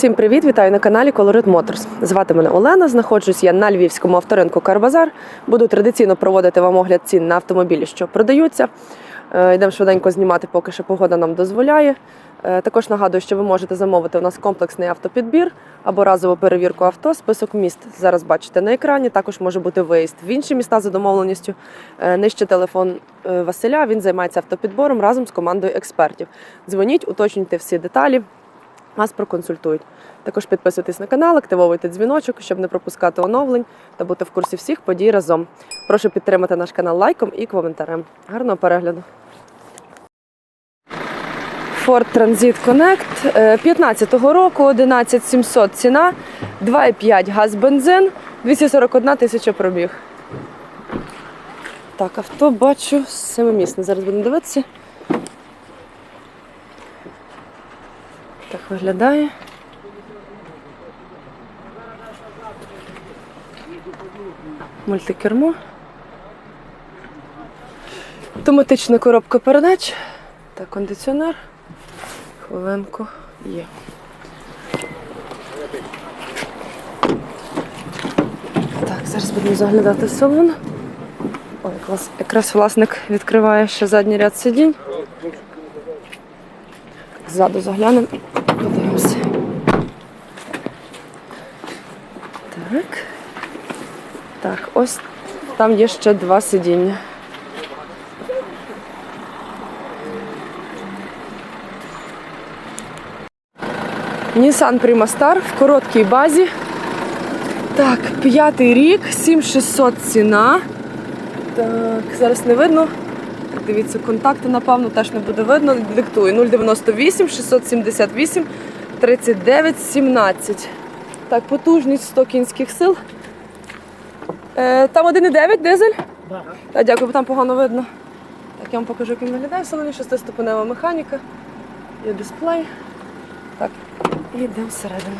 Всім привіт! Вітаю на каналі Colorit Motors. Звати мене Олена. Знаходжусь я на львівському авторинку Карбазар. Буду традиційно проводити вам огляд цін на автомобілі, що продаються. Е, Йдемо швиденько знімати, поки що погода нам дозволяє. Е, Також нагадую, що ви можете замовити у нас комплексний автопідбір або разову перевірку авто. Список міст зараз бачите на екрані. Також може бути виїзд в інші міста за домовленістю. Е, Нижче телефон Василя. Він займається автопідбором разом з командою експертів. Дзвоніть, уточнюйте всі деталі. Вас проконсультують. Також підписуйтесь на канал, активовуйте дзвіночок, щоб не пропускати оновлень та бути в курсі всіх подій разом. Прошу підтримати наш канал лайком і коментарем. Гарного перегляду. Ford Transit Connect е, 15-го року, 11700 ціна, 2,5 газ бензин, 241 тисяча пробіг. Так, авто бачу семимісне. Зараз будемо дивитися. Виглядає. Мультикермо. Автоматична коробка передач та кондиціонер. Хвилинку є. Так, зараз будемо заглядати салон. Ой, якраз, якраз власник відкриває ще задній ряд сидінь. Ззаду заглянемо. Так. Так, ось там є ще два сидіння. Nissan Prima в короткій базі. Так, п'ятий рік, 7600 ціна. Так, зараз не видно. Дивіться, контакти, напевно, теж не буде видно. Диктую 098 678 39 17. Так, потужність 100 кінських сил. Е, там 1,9 дизель? Так, дякую, бо там погано видно. Так, я вам покажу, як він виглядає в салоні, шестиступенева механіка. Є дисплей. Так, і йдемо всередину.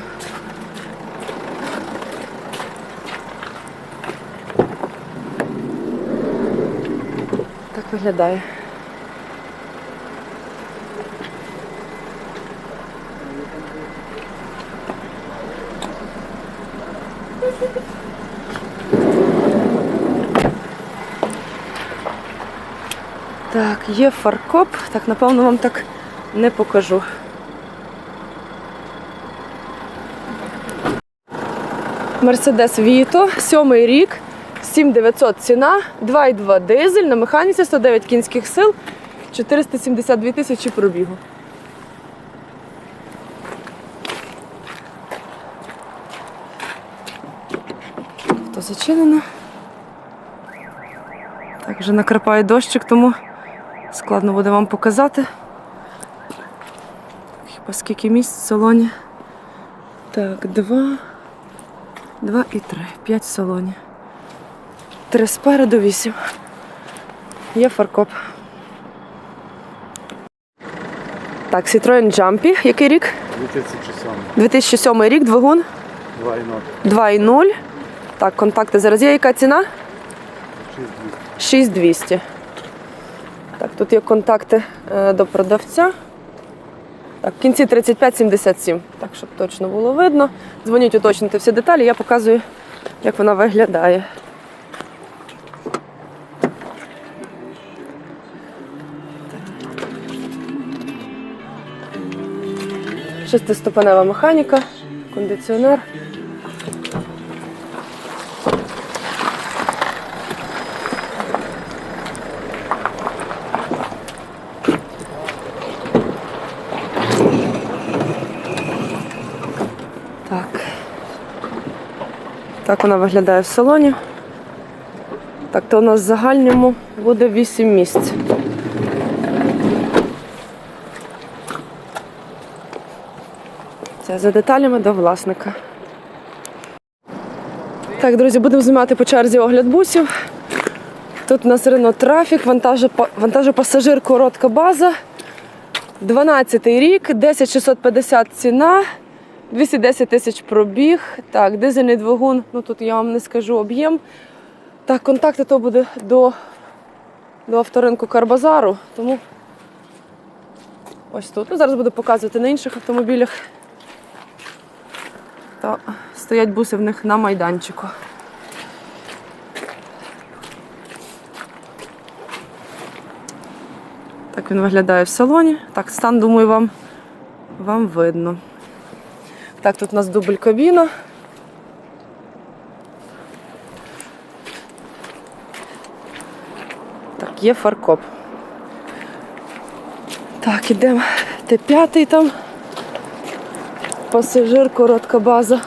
Так виглядає. Так, є фаркоп. Так, напевно, вам так не покажу. Мерседес Віто, сьомий рік, 7900 ціна, 2,2 дизель на механіці 109 кінських сил, 472 тисячі пробігу. Авто зачинено. Так, вже накрапає дощик, тому складно буде вам показати. Хіба скільки місць в салоні? Так, два. Два і три. П'ять в салоні. Три спереду, вісім. Є фаркоп. Так, Citroen Jumpy. Який рік? 2007. 2007 рік, двигун 2,0. 2.0. Так, контакти зараз є. Яка ціна? 6200. 6200. Так, тут є контакти е, до продавця. Так, в кінці 3577. Так, щоб точно було видно. Дзвоніть, уточнити всі деталі, я показую, як вона виглядає. Шестиступенева механіка, кондиціонер. Так вона виглядає в салоні. Так, то у нас в загальному буде 8 місць. Це за деталями до власника. Так, друзі, будемо знімати по черзі огляд бусів. Тут у нас Рено трафік, вантажопа- вантажопасажир, коротка база. 12 й рік, 10650 ціна, 210 тисяч пробіг. Так, дизельний двигун, ну тут я вам не скажу об'єм. Так, контакти то буде до, до авторинку Карбазару, тому ось тут. Ну, зараз буду показувати на інших автомобілях. то стоять буси в них на майданчику. Так він виглядає в салоні. Так, стан, думаю, вам, вам видно. Так, тут у нас дубль кабіна. Так, є фаркоп. Так, ідемо. Т5 там. Пасажир, коротка база.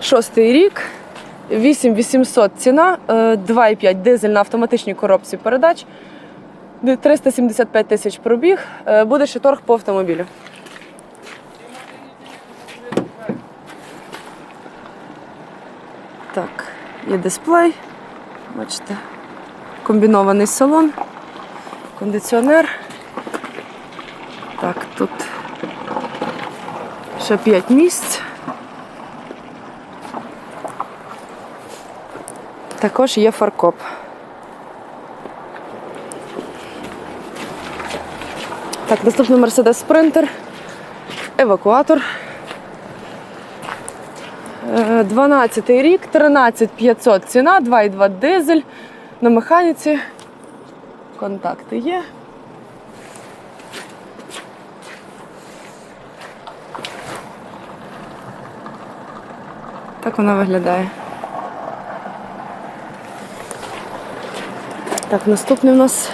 Шостий рік. 8800 ціна, е, 2,5 дизель на автоматичній коробці передач. 375 тисяч пробіг. Е, Буде ще торг по автомобілю. Так, є дисплей. Бачите, комбінований салон, кондиціонер. Так, тут ще 5 місць. Також є фаркоп. Так, наступний Mercedes Sprinter. Евакуатор. Е, 12 рік, 13500 ціна, 2,2 дизель на механіці. Контакти є. Так вона виглядає. Так, наступний у нас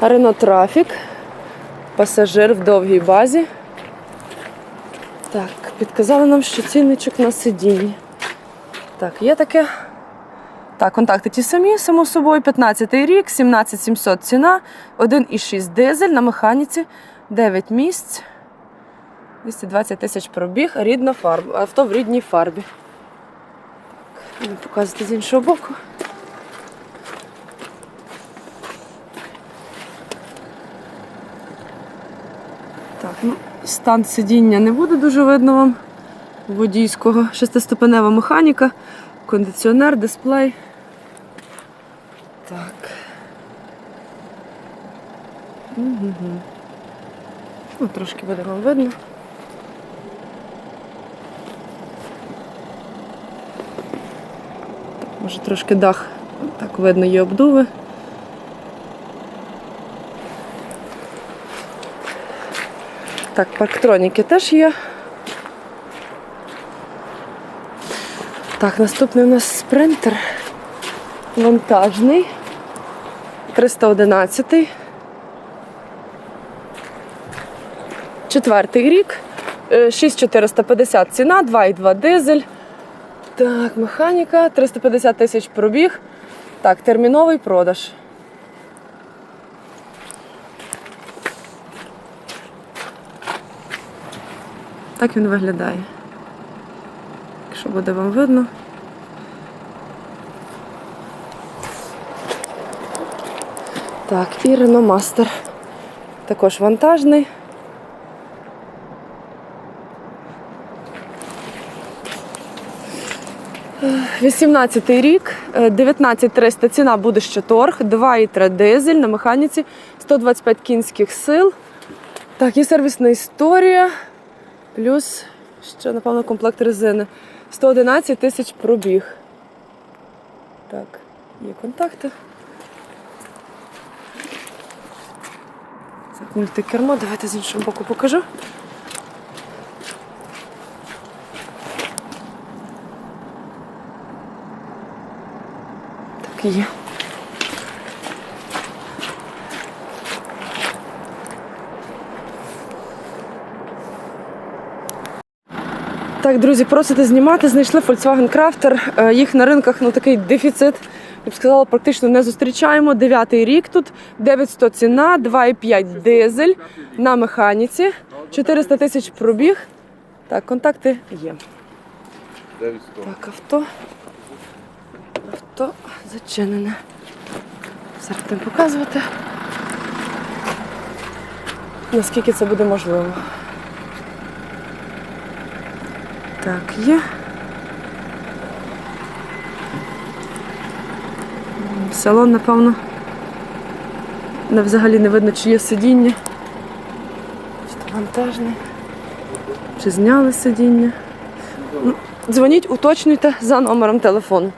Renault Traffic. Пасажир в довгій базі. Так, підказали нам, що цінничок на сидінні. Так, є таке. Так, контакти ті самі, само собою. 15 рік, 17700 ціна, 1,6 дизель на механіці, 9 місць, 220 тисяч пробіг, рідна фарба, авто в рідній фарбі. Так, будемо показувати з іншого боку. Так, ну, стан сидіння не буде дуже видно вам водійського. Шестиступенева механіка, кондиціонер, дисплей. Так. Угу. Ну, трошки буде вам видно. Може трошки дах, так видно, є обдуви. Так, парктроніки теж є. Так, наступний у нас спринтер. Вантажний. 311. Четвертий рік. Е, 6450 ціна, 2,2 дизель. Так, механіка, 350 тисяч пробіг. Так, терміновий продаж. Так він виглядає. Якщо буде вам видно. Так, і Renault Master. Також вантажний. Вісімнадцятий рік, е, 19300 ціна буде ще торг, 2,3 дизель на механіці, 125 кінських сил. Так, є сервісна історія. Плюс ще, напевно, комплект резини. 111 тисяч пробіг. Так, є контакти. Так, мультикермо, давайте з іншого боку покажу. Так, є. Так, друзі, просите знімати. Знайшли Volkswagen Crafter. Е, Їх на ринках ну такий дефіцит. Я б сказала, практично не зустрічаємо. Дев'ятий рік тут, 900 ціна, 2,5 дизель на механіці, 400 тисяч пробіг. Так, контакти є. Так, авто. Авто зачинене. Зараз будемо показувати. Наскільки це буде можливо. Так, є. Салон, напевно. Не взагалі не видно, чи є сидіння. Чи то вантажне. Чи зняли сидіння? Дзвоніть, уточнюйте за номером телефону.